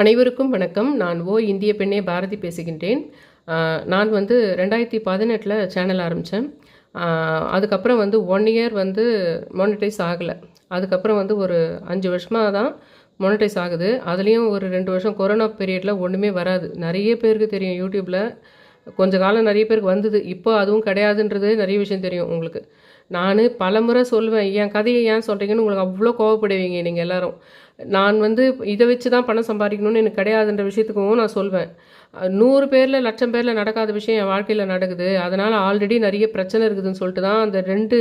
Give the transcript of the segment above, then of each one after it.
அனைவருக்கும் வணக்கம். நான் ஓ இந்திய பெண்ணே பாரதி பேசுகின்றேன். நான் வந்து ரெண்டாயிரத்தி பதினெட்டில் சேனல் ஆரம்பித்தேன் அதுக்கப்புறம் வந்து ஒன் இயர் வந்து மானிட்டைஸ் ஆகலை. அதுக்கப்புறம் வந்து ஒரு அஞ்சு வருஷமாக தான் மானிட்டைஸ் ஆகுது. அதுலேயும் ஒரு ரெண்டு வருஷம் கொரோனா பீரியடில் ஒன்றுமே வராது. நிறைய பேருக்கு தெரியும் யூடியூப்பில் கொஞ்ச காலம் நிறைய பேருக்கு வந்தது. இப்போ அதுவும் கிடையாதுன்றது நிறைய விஷயம் தெரியும் உங்களுக்கு. நான் பலமுறை சொல்லுவேன் என் கதையை ஏன் சொல்கிறீங்கன்னு உங்களுக்கு அவ்வளோ கோவப்படுவீங்க நீங்கள் எல்லாரும். நான் வந்து இதை வச்சு தான் பணம் சம்பாதிக்கணும்னு எனக்கு கிடையாதுன்ற விஷயத்துக்கும் நான் சொல்வேன். நூறு பேரில் லட்சம் பேரில் நடக்காத விஷயம் என் வாழ்க்கையில் நடக்குது. அதனால் ஆல்ரெடி நிறைய பிரச்சனை இருக்குதுன்னு சொல்லிட்டு தான் அந்த ரெண்டு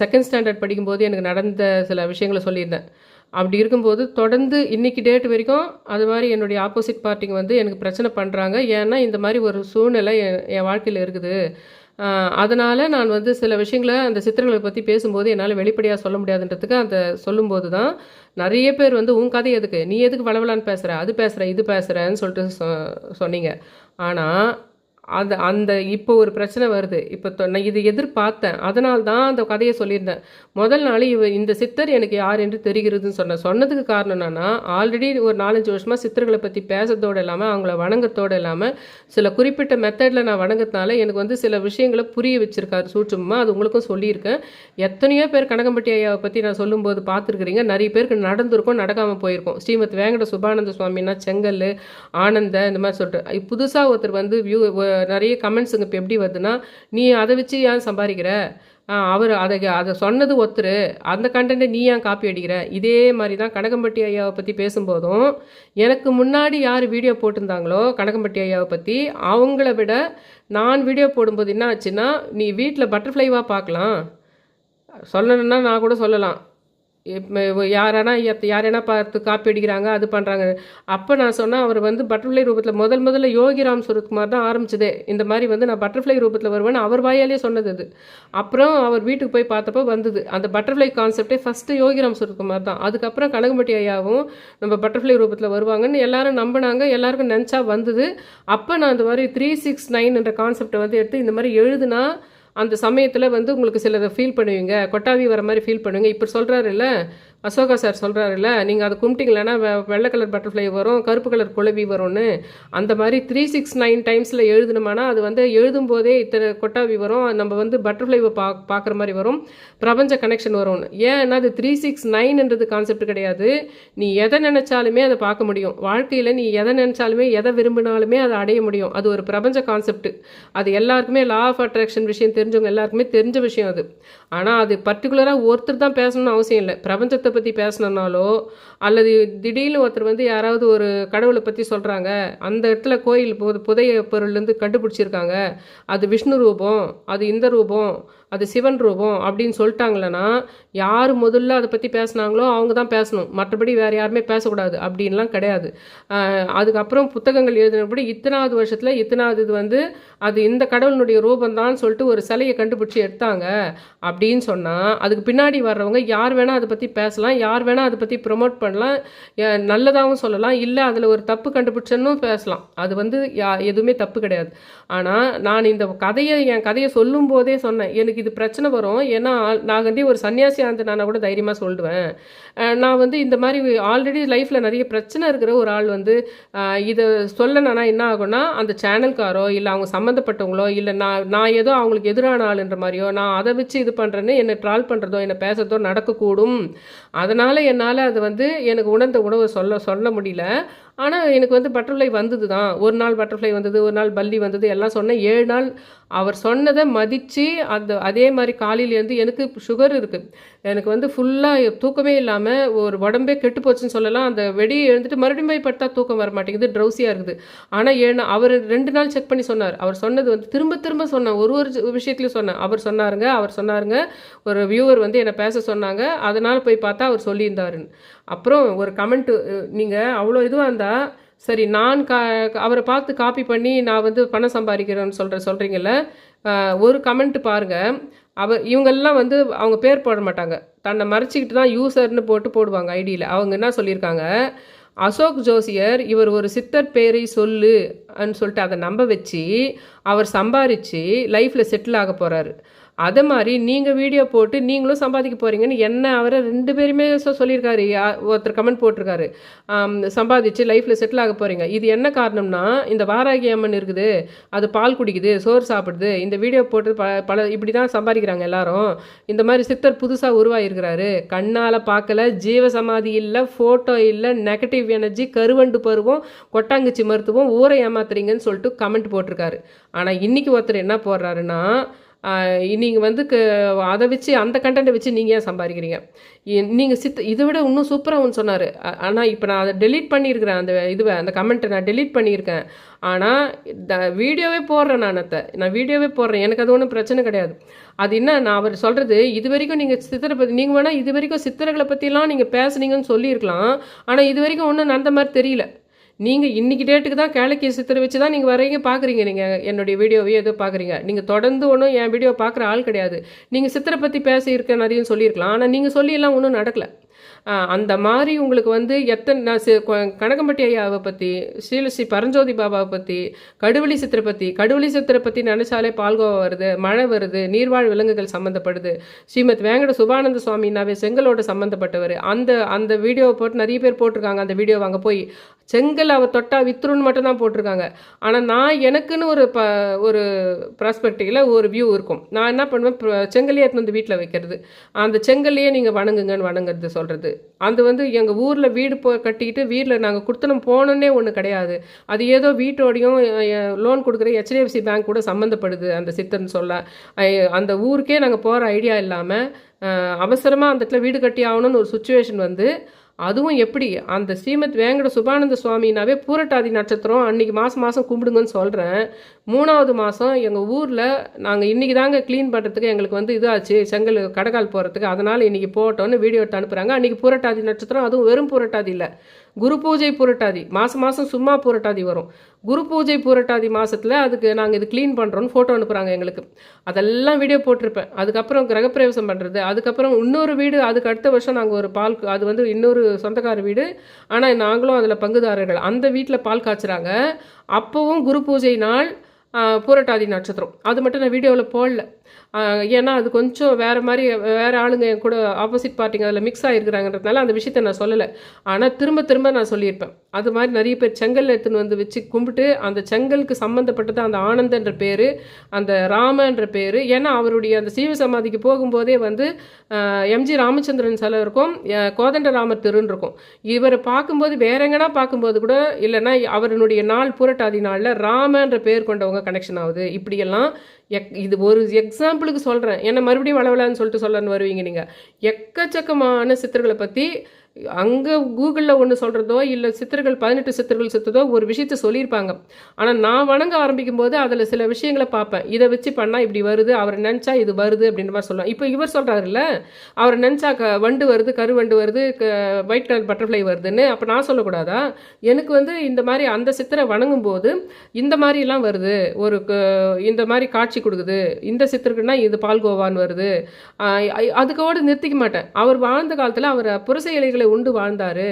செகண்ட் ஸ்டாண்டர்ட் படிக்கும்போது எனக்கு நடந்த சில விஷயங்களை சொல்லியிருந்தேன். அப்படி இருக்கும்போது தொடர்ந்து இன்னைக்கு டேட் வரைக்கும் அது மாதிரி என்னுடைய ஆப்போசிட் பார்ட்டிங்க வந்து எனக்கு பிரச்சனை பண்ணுறாங்க ஏன்னா இந்த மாதிரி ஒரு சூழ்நிலை என் என் வாழ்க்கையில் இருக்குது. அதனால் நான் வந்து சில விஷயங்களை அந்த சித்திரங்களை பற்றி பேசும்போது என்னால் வெளிப்படையாக சொல்ல முடியாதுன்றதுக்கு அந்த சொல்லும்போது தான் நிறைய பேர் வந்து உன் கதை எதுக்கு? நீ எதுக்கு வளவலான்னு பேசுகிற அது பேசுகிற இது பேசுகிறேன்னு சொல்லிட்டு சொ சொன்னீங்க. ஆனால் அந்த அந்த இப்போ ஒரு பிரச்சனை வருது. இப்போ நான் இது எதிர்பார்த்தேன். அதனால தான் அந்த கதையை சொல்லியிருந்தேன். முதல் நாள் இவ இந்த சித்தர் எனக்கு யார் என்று தெரிகிறதுன்னு சொன்னேன் சொன்னதுக்கு காரணம் என்னன்னா ஆல்ரெடி ஒரு நாலஞ்சு வருஷமாக சித்தர்களை பற்றி பேசுறதோடு இல்லாமல் அவங்கள வணங்கத்தோடு இல்லாமல் சில குறிப்பிட்ட மெத்தடில் நான் வணங்கத்தினால எனக்கு வந்து சில விஷயங்களை புரிய வச்சிருக்காரு சூட்சமாக அது உங்களுக்கும் சொல்லியிருக்கேன். எத்தனையோ பேர் கனகம்பட்டி ஐயாவை பற்றி நான் சொல்லும்போது பார்த்துருக்குறீங்க. நிறைய பேருக்கு நடந்திருக்கும் நடக்காமல் போயிருக்கும். ஸ்ரீமத் வேங்கட சுபானந்த சுவாமின்னா செங்கல் ஆனந்த இந்த மாதிரி சொல்லிட்டு. புதுசாக ஒருத்தர் வந்து வியூ நிறைய கமெண்ட்ஸுங்க இப்போ எப்படி வருதுன்னா நீ அதை வச்சு ஏன் சம்பாதிக்கிற? அவர் அதை அதை சொன்னது ஒருத்தர் அந்த கண்டென்ட்டை நீ ஏன் காப்பி அடிக்கிற? இதே மாதிரி தான் கனகம்பட்டி ஐயாவை பற்றி பேசும்போதும் எனக்கு முன்னாடி யார் வீடியோ போட்டிருந்தாங்களோ கனகம்பட்டி ஐயாவை பற்றி அவங்கள விட நான் வீடியோ போடும்போது என்ன ஆச்சுன்னா நீ வீட்டில் பட்டர்ஃப்ளைவாக பார்க்கலாம். சொல்லணும்னா நான் கூட சொல்லலாம். யாரானா எத்- பார்த்து காப்பி அடிக்கிறாங்க அது பண்ணுறாங்க அப்போ நான் சொன்னேன் அவர் வந்து பட்டர்ஃப்ளை ரூபத்தில் முதல் முதல்ல யோகிராம் சுரத்குமார் தான் ஆரம்பிச்சதே. இந்த மாதிரி வந்து நான் பட்டர்ஃப்ளை ரூபத்தில் வருவேன்னு அவர் வாயாலே சொன்னது அது. அப்புறம் அவர் வீட்டுக்கு போய் பார்த்தப்போ வந்தது. அந்த பட்டர்ஃப்ளை கான்செப்டே ஃபஸ்ட்டு யோகிராம் சுரத்குமார் தான். அதுக்கப்புறம் கனகம்பட்டி ஐயாவும் நம்ம பட்டர்ஃப்ளை ரூபத்தில் வருவாங்கன்னு எல்லாரும் நம்பினாங்க எல்லாருக்கும் நினச்சா வந்தது. அப்போ நான் அந்த மாதிரி த்ரீ சிக்ஸ் நைன் என்ற கான்செப்டை வந்து எடுத்து இந்த மாதிரி எழுதுனா அந்த சமயத்தில் வந்து உங்களுக்கு சிலதை ஃபீல் பண்ணுவீங்க. கொட்டாவி வர மாதிரி ஃபீல் பண்ணுவீங்க. இப்போ சொல்கிறாருல்ல அசோகா சார் சொல்கிறாருல்ல நீங்கள் அதை கும்பிட்டீங்களன்னா வெ- வெள்ளை கலர் பட்டர்ஃப்ளை வரும் கருப்பு கலர் குழவி வரும்னு. அந்த மாதிரி த்ரீ சிக்ஸ் நைன் டைம்ஸில் எழுதணுமானா அது வந்து எழுதும் போதே இத்தனை கொட்டாவி வரும் நம்ம வந்து பட்டர்ஃப்ளைவை பா பார்க்குற மாதிரி வரும் பிரபஞ்ச கனெக்ஷன் வரும்னு. ஏன்னா அது த்ரீ சிக்ஸ் நைன்ன்றது கான்செப்ட் கிடையாது. நீ எதை நினச்சாலுமே அதை பார்க்க முடியும். வாழ்க்கையில் நீ எதை நினச்சாலுமே எதை விரும்பினாலுமே அதை அடைய முடியும். அது ஒரு பிரபஞ்ச கான்செப்ட் அது எல்லாருக்குமே லா ஆஃப் அட்ராக்ஷன் விஷயம் தெரிஞ்சவங்க எல்லாருக்குமே தெரிஞ்ச விஷயம் அது. ஆனால் அது பர்டிகுலராக ஒருத்தர் தான் பேசணும்னு அவசியம் இல்லை. பிரபஞ்சத்தை பற்றி பேசணுன்னாலோ அல்லது திடீர்னு ஒருத்தர் வந்து யாராவது ஒரு கடவுளை பற்றி சொல்கிறாங்க அந்த இடத்துல கோயில் பு- புதைய பொருள்லேருந்து கண்டுபிடிச்சிருக்காங்க அது விஷ்ணு ரூபம் அது இந்த ரூபம் அது சிவன் ரூபம் அப்படின்னு சொல்லிட்டாங்களன்னா யார் முதல்ல அதை பற்றி பேசுனாங்களோ அவங்க தான் பேசணும். மற்றபடி வேறு யாருமே பேசக்கூடாது அப்படின்லாம் கிடையாது. அதுக்கப்புறம் புத்தகங்கள் எழுதினபடி இத்தனாவது வருஷத்தில் இத்தனாவது இது வந்து அது இந்த கடவுளினுடைய ரூபம் தான் சொல்லிட்டு ஒரு சிலையை கண்டுபிடிச்சி எடுத்தாங்க அப்படின்னு சொன்னால் அதுக்கு பின்னாடி வர்றவங்க யார் வேணால் அதை பற்றி பேசலாம் யார் வேணால் அதை பற்றி ப்ரொமோட் பண்ணலாம் நல்லதாகவும் சொல்லலாம் இல்லை அதில் ஒரு தப்பு கண்டுபிடிச்சன்னு பேசலாம். அது வந்து யா எதுவுமே தப்பு கிடையாது. ஆனால் நான் இந்த கதையை என் கதையை சொல்லும் போதே சொன்னேன். எனக்கு இது பிரச்சனை வரும். ஏன்னா நான் வந்து ஒரு சன்னியாசி ஆந்து நான் கூட தைரியமாக சொல்லிடுவேன் நான் வந்து இந்த மாதிரி ஆல்ரெடி லைஃப்பில் நிறைய பிரச்சனை இருக்கிற ஒரு ஆள் வந்து இதை சொல்லணும்னா என்ன ஆகும்னா அந்த சேனல்காரோ இல்லை அவங்க சம்மந்தப்பட்டவங்களோ இல்லை நான் நான் ஏதோ அவங்களுக்கு எதிரான ஆளுன்ற மாதிரியோ நான் அதை வச்சு இது பண்ணுறேன்னு என்னை ட்ரால் பண்ணுறதோ என்னை பேசுறதோ நடக்கக்கூடும். அதனால் என்னால் அது வந்து எனக்கு உணர்ந்த உணவு சொல்ல சொல்ல முடியல. ஆனால் எனக்கு வந்து பட்டர்ஃப்ளை வந்தது தான் ஒரு நாள் பட்டர்ஃப்ளை வந்தது ஒரு நாள் பல்லி வந்தது எல்லாம் சொன்னேன் ஏழு நாள் அவர் சொன்னதை மதித்து அந்த அதே மாதிரி காலையிலேருந்து எனக்கு சுகர் இருக்குது எனக்கு வந்து ஃபுல்லாக தூக்கமே இல்லாமல் ஒரு உடம்பே கெட்டு போச்சுன்னு சொல்லலாம். அந்த வெடியை எழுந்துட்டு மறுபடியும் போய் படுத்தா தூக்கம் வர மாட்டேங்குது ட்ரௌசியாக இருக்குது. ஆனால் ஏழு நாள் அவர் ரெண்டு நாள் செக் பண்ணி சொன்னார். அவர் சொன்னது வந்து திரும்ப திரும்ப சொன்னேன் ஒரு ஒரு விஷயத்துலையும் சொன்னேன் அவர் சொன்னாருங்க அவர் சொன்னாருங்க. ஒரு வியூவர் வந்து என்னை பேச சொன்னாங்க. அதனால் போய் பார்த்தா அவர் சொல்லியிருந்தாருன்னு. அப்புறம் ஒரு கமெண்ட்டு நீங்கள் அவ்வளோ இதுவாக இருந்தால் சரி நான் கா அவரை பார்த்து காப்பி பண்ணி நான் வந்து பணம் சம்பாதிக்கிறேன்னு சொல்கிற சொல்கிறீங்கள ஒரு கமெண்ட் பாருங்கள் அவர் இவங்கெல்லாம் வந்து அவங்க பேர் போட மாட்டாங்க. தன்னை மறைச்சிக்கிட்டு தான் யூசர்னு போட்டு போடுவாங்க ஐடியில் அவங்க என்ன சொல்லியிருக்காங்க? அசோக் ஜோசியர் இவர் ஒரு சித்தர் பேரை சொல்லு ன்னு சொல்லிட்டு அதை நம்ப வச்சு அவர் சம்பாரித்து லைஃப்பில் செட்டில் ஆக போகிறாரு அதை மாதிரி நீங்கள் வீடியோ போட்டு நீங்களும் சம்பாதிக்க போகிறீங்கன்னு என்ன அவரை ரெண்டு பேருமே சொல்லியிருக்காரு. யா- ஒருத்தர் கமெண்ட் போட்டிருக்காரு. சம்பாதிச்சு லைஃப்பில் செட்டில் ஆக போகிறீங்க இது என்ன காரணம்னா இந்த வாராகி அம்மன் இருக்குது. அது பால் குடிக்குது சோறு சாப்பிடுது. இந்த வீடியோ போட்டு ப பல இப்படி தான் சம்பாதிக்கிறாங்க எல்லாரும். இந்த மாதிரி சித்தர் புதுசாக உருவாகிருக்கிறாரு கண்ணால் பார்க்கல ஜீவ சமாதி இல்லை ஃபோட்டோ இல்லை நெகட்டிவ் எனர்ஜி கருவண்டு பருவம் கொட்டாங்குச்சி மருத்துவம் ஊரை ஏமாத்துறீங்கன்னு சொல்லிட்டு கமெண்ட் போட்டிருக்காரு. ஆனால் இன்றைக்கி ஒருத்தர் என்ன போடுறாருன்னா நீங்கள் வந்து க அதை வச்சு அந்த கண்டென்ட்டை வச்சு நீங்கள் ஏன் சம்பாதிக்கிறீங்க? நீங்கள் சித் இதை விட இன்னும் சூப்பராக ஒன்று சொன்னார். ஆனால் இப்போ நான் அதை டெலீட் பண்ணியிருக்கிறேன் அந்த இதுவை அந்த கமெண்ட்டை நான் டெலீட் பண்ணியிருக்கேன். ஆனால் த வீடியோவே போடுறேன் நான் அதை நான் வீடியோவே போடுறேன். எனக்கு அது ஒன்றும் பிரச்சனை கிடையாது. அது என்ன நான் அவர் சொல்கிறது இது வரைக்கும் நீங்கள் சித்திரை பற்றி நீங்கள் வேணால் இது வரைக்கும் சித்திரங்களை பற்றிலாம் நீங்கள் பேசுனீங்கன்னு சொல்லியிருக்கலாம். ஆனால் இது வரைக்கும் ஒன்றும் நடந்த மாதிரி தெரியல. நீங்கள் இன்றைக்கி டேட்டுக்கு தான் கேளைக்கு சித்திரை வச்சு தான் நீங்கள் வரீங்க பார்க்குறீங்க நீங்கள் என்னுடைய வீடியோவையும் எதுவும் பார்க்குறீங்க நீங்கள் தொடர்ந்து ஒன்றும் என் வீடியோ பார்க்குற ஆள் கிடையாது. நீங்கள் சித்திரை பற்றி பேசியிருக்க நிறையும் சொல்லியிருக்கலாம். ஆனால் நீங்கள் சொல்லியெல்லாம் ஒன்றும் நடக்கலை. அந்த மாதிரி உங்களுக்கு வந்து எத்தனை நான் கனகம்பட்டி ஐயாவை பற்றி ஸ்ரீலஸ்ரீ பரஞ்சோதி பாபாவை பற்றி கடுவெளி சித்திரை பற்றி கடுவெளி சித்திரை பற்றி நினைச்சாலே பால்கோவா வருது மழை வருது நீர்வாழ் விலங்குகள் சம்மந்தப்படுது ஸ்ரீமத் வேங்கட சுபானந்த சுவாமினாவே செங்கலோட சம்மந்தப்பட்டவர் அந்த அந்த வீடியோவை போட்டு நிறைய பேர் போட்டிருக்காங்க. அந்த வீடியோவை அங்கே போய் செங்கல் அவர் தொட்டா வித்துருன்னு மட்டும் தான் போட்டிருக்காங்க. ஆனால் நான் எனக்குன்னு ஒரு ப ஒரு ப்ராஸ்பெக்டிவில் ஒரு வியூ இருக்கும். நான் என்ன பண்ணுவேன்? செங்கல்லையே எடுத்துன்னு வந்து வீட்டில் வைக்கிறது. அந்த செங்கல்லையே நீங்கள் வணங்குங்கன்னு வணங்குறது சொல்கிறது அது வந்து எங்கள் ஊரில் வீடு போ கட்டிக்கிட்டு வீட்டில் நாங்கள் கொடுத்தனம் போனோன்னே ஒன்று கிடையாது. அது ஏதோ வீட்டோடையும் லோன் கொடுக்குற ஹெச்டிஎஃப்சி பேங்க் கூட சம்மந்தப்படுது அந்த சித்தர்னு சொல்ல. அந்த ஊருக்கே நாங்கள் போகிற ஐடியா இல்லாமல் அவசரமாக அந்த இடத்துல வீடு கட்டி ஆகணும்னு ஒரு சுச்சுவேஷன் வந்து அதுவும் எப்படி? அந்த ஸ்ரீமத் வேங்கட சுபானந்த சுவாமினாவே பூரட்டாதி நட்சத்திரம். அன்னைக்கு மாதம் மாதம் கும்பிடுங்கன்னு சொல்கிறேன் மூணாவது மாதம் எங்கள் ஊரில் நாங்கள் இன்றைக்கி தாங்க க்ளீன் பண்ணுறதுக்கு எங்களுக்கு வந்து இதாச்சு. செங்கல் கடைக்கால் போகிறதுக்கு அதனால் இன்றைக்கி போட்டோன்னு வீடியோ எடுத்து அனுப்புகிறாங்க அன்றைக்கி பூரட்டாதி நட்சத்திரம். அதுவும் வெறும் பூரட்டாதி இல்லை. குரு பூஜை புரட்டாதி மாதம் மாதம் சும்மா புரட்டாதி வரும். குரு பூஜை புரட்டாதி மாதத்தில் அதுக்கு நாங்கள் இது க்ளீன் பண்ணுறோன்னு ஃபோட்டோ அனுப்புகிறாங்க எங்களுக்கு. அதெல்லாம் வீடியோ போட்டிருப்பேன். அதுக்கப்புறம் கிரகப்பிரவேசம் பண்ணுறது அதுக்கப்புறம் இன்னொரு வீடு அதுக்கு அடுத்த வருஷம் நாங்கள் ஒரு பால் அது வந்து இன்னொரு சொந்தக்கார வீடு. ஆனால் நாங்களும் அதில் பங்குதாரர்கள். அந்த வீட்டில் பால் காய்ச்சுறாங்க. அப்போவும் குரு பூஜை நாள் புரட்டாதி நட்சத்திரம். அது மட்டும் நான் வீடியோவில் போடல. ஏன்னா அது கொஞ்சம் வேறு மாதிரி வேறு ஆளுங்க என் கூட ஆப்போசிட் பார்ட்டிங்க அதில் மிக்ஸ் ஆகிருக்கிறாங்கன்றதுனால அந்த விஷயத்தை நான் சொல்லலை. ஆனால் திரும்ப திரும்ப நான் சொல்லியிருப்பேன். அது மாதிரி நிறைய பேர் செங்கல் எடுத்துன்னு வந்து வச்சு கும்பிட்டு அந்த செங்கலுக்கு சம்மந்தப்பட்டது அந்த ஆனந்தன்ற பேர் அந்த ராமன்ற பேர் ஏன்னா அவருடைய அந்த சீவ சமாதிக்கு போகும்போதே வந்து எம்ஜி ராமச்சந்திரன் சிலை இருக்கும் கோதண்டராமர் திருன்னு இருக்கும். இவரை பார்க்கும்போது வேற எங்கன்னா பார்க்கும்போது கூட இல்லைன்னா அவருடைய நாள் புரட்டாதி நாளில் ராமன்ற பேர் கொண்டவங்க கனெக்ஷன் ஆகுது. இப்படியெல்லாம் எக் இது ஒரு எக்ஸாம்பிளுக்கு சொல்கிறேன் ஏன்னா மறுபடியும் வளவலான்னு சொல்லிட்டு சொல்லன்னு வருவீங்க நீங்கள் எக்கச்சக்கமான சித்தர்களை பற்றி அங்கே கூகுளில் ஒன்று சொல்கிறதோ இல்லை சித்தர்கள் பதினெட்டு சித்தர்கள் சித்ததோ ஒரு விஷயத்த சொல்லியிருப்பாங்க. ஆனால் நான் வணங்க ஆரம்பிக்கும் போது அதில் சில விஷயங்களை பார்ப்பேன். இதை வச்சு பண்ணால் இப்படி வருது அவர் நினச்சா இது வருது அப்படின்ற மாதிரி சொல்லலாம் இப்போ இவர் சொல்கிறாருல்ல அவர் நினச்சா க வண்டு வருது கரு வண்டு வருது ஒயிட் கலர் பட்டர்ஃப்ளை வருதுன்னு அப்போ நான் சொல்லக்கூடாதா? எனக்கு வந்து இந்த மாதிரி அந்த சித்தரை வணங்கும் போது இந்த மாதிரிலாம் வருது ஒரு இந்த மாதிரி காட்சி கொடுக்குது இந்த சித்தருக்குன்னா இது பால்கோவான்னு வருது. அதுக்கோடு நிறுத்திக்க மாட்டேன். அவர் வாழ்ந்த காலத்தில் அவர் புரசை இலைகள் உண்டு வாழ்ந்தார்.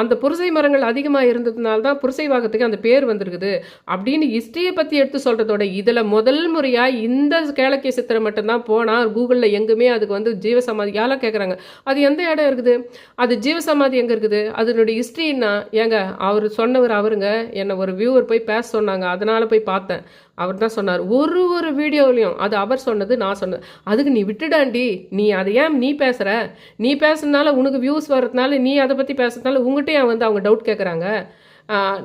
அந்த புரசை மரங்கள் அதிகமாக இருந்ததுனால தான் புரசை வாகத்துக்கு அந்த பேர் வந்திருக்குது. அப்படின்னு ஹிஸ்ட்ரியை பற்றி எடுத்து சொல்கிறதோட இதில் முதல் முறையாக இந்த கேளக்கிய சித்திரை மட்டும்தான் போனால் கூகுளில் எங்குமே அதுக்கு வந்து ஜீவசமாதி யாரெல்லாம் கேட்குறாங்க அது எந்த இடம் இருக்குது? அது ஜீவசமாதி எங்கே இருக்குது? அதனுடைய ஹிஸ்ட்ரின்னா ஏங்க அவர் சொன்னவர் அவருங்க. என்னை ஒரு வியூவர் போய் பேச சொன்னாங்க. அதனால் போய் பார்த்தேன். அவர் தான் சொன்னார். ஒரு ஒரு வீடியோலையும் அது அவர் சொன்னது நான் சொன்னது அதுக்கு நீ விட்டுடாண்டி. நீ அதை ஏன் நீ பேசுகிற நீ பேசுறதுனால உனக்கு வியூஸ் வர்றதுனால நீ அதை பற்றி பேசுறதுனால உங்கள்கிட்ட ஏன் வந்து அவங்க டவுட் கேட்குறாங்க